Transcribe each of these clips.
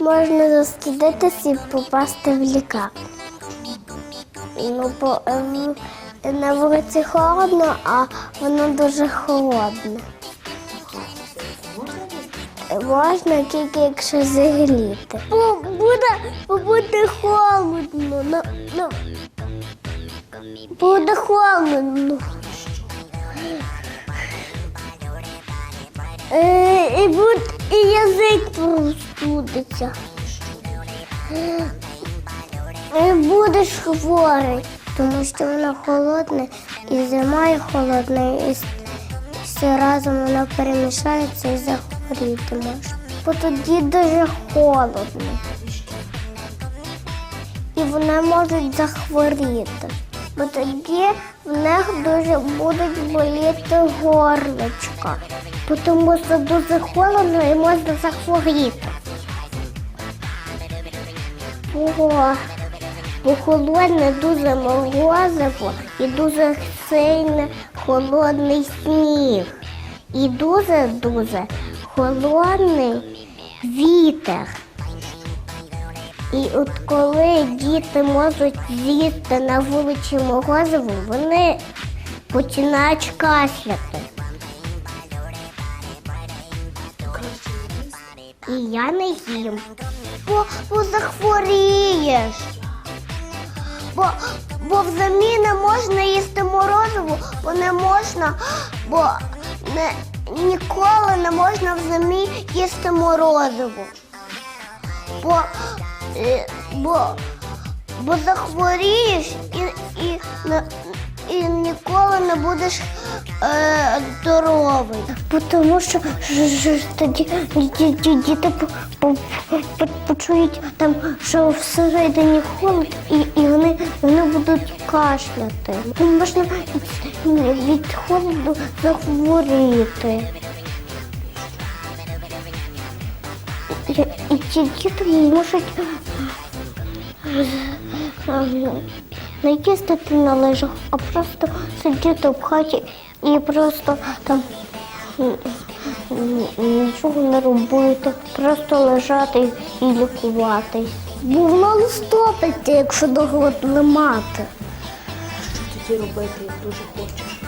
можна застудитися і попасти в лікарню. Ну, бо е, на вулиці холодно, а воно дуже холодне. Можна тільки якщо зігріти. Бо буде, буде холодно. Ну, ну, буде холодно. Е, і, буде, і язик простудиться. Е, Будеш хворий, тому що воно холодне, і зима і холодна, і все разом воно перемішається і захворіти може. Бо тоді дуже холодно. І вони можуть захворіти. Бо тоді в них дуже будуть боліти горлечка. Тому що дуже холодно і можна захворіти. Бо, бо холодне дуже морозиво і дуже сильний холодний сніг. І дуже-дуже холодний вітер. І от коли діти можуть з'їсти на вулиці морозиво, вони починають кашляти. І я не їм. Бо, бо захворієш. Бо, бо взамін не можна їсти морозиво, бо не можна, бо не, ніколи не можна взамін їсти морозиво. Бо, е, бо, бо захворієш і, і, не- і ніколи не будеш е, здоровий. Тому що ж- ж- тоді ді- ді- діти по- по- по- почують там, що всередині холод, і, і вони, вони будуть кашляти. І Можна від- холоду захворіти. І, і ці діти можуть не їздити на лижах, а просто сидіти в хаті і просто там нічого не робити, просто лежати і лікуватись. Бо воно листопиться, якщо довго не мати. Що тоді робити, як дуже хочеш?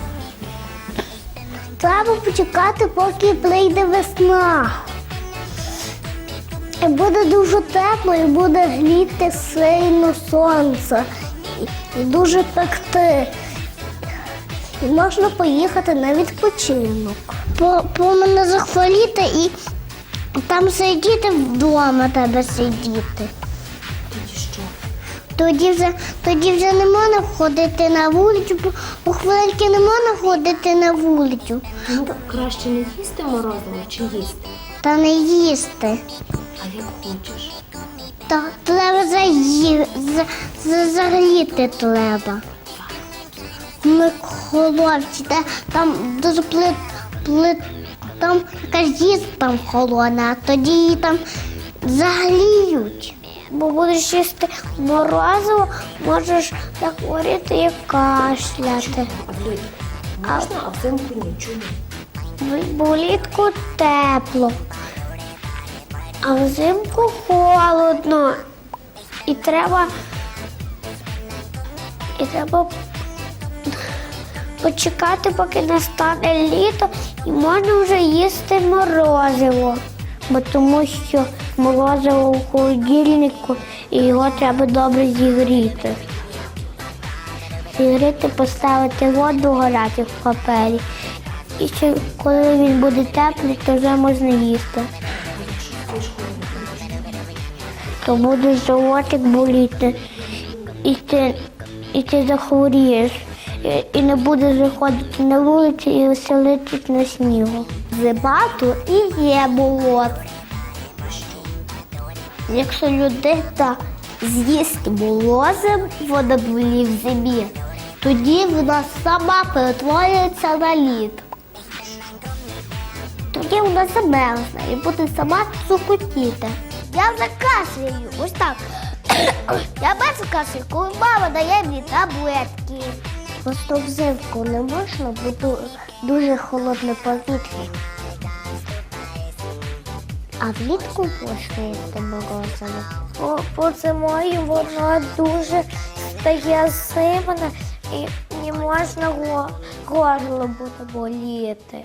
Треба почекати, поки прийде весна. І буде дуже тепло і буде гліти сильно сонце. І, дуже пекти. І можна поїхати на відпочинок. По, по мене захворіти і там сидіти вдома тебе сидіти. Тоді що? Тоді вже, тоді вже не можна ходити на вулицю, бо у хвилинки не можна ходити на вулицю. Ну, краще не їсти морозиво чи їсти, Та не їсти. а як хочеш. Та треба заї... треба. Ми холодці, та, там дуже плит, плит, там якась їсть там холодна, а тоді її там загріють. Бо будеш їсти морозиво, можеш захворіти і кашляти. А влітку можна, а взимку нічого. Бо влітку тепло, а взимку холодно. І треба. І треба почекати, поки настане літо, і можна вже їсти морозиво. Бо тому що морозиво у холодильнику і його треба добре зігріти. Зігріти, поставити воду гарячу в папері. І ще коли він буде теплий, то вже можна їсти. То буде животик боліти, і ти, і ти захворієш, і, і не будеш виходити на вулицю і веселитись на снігу. Зима то і є болото. Якщо людина з'їсть молозив водоболі в зимі, тоді вона сама перетворюється на лід. Тоді вона замерзне і буде сама цукотіти. Я вже кашляю. Ось так. Я бачу кашель, коли мама дає мені таблетки. Просто взимку не можна, бо дуже холодне повітря. А влітку можна їсти морозиво. По, по зимою воно дуже стає сивне і не можна го, горло буде боліти.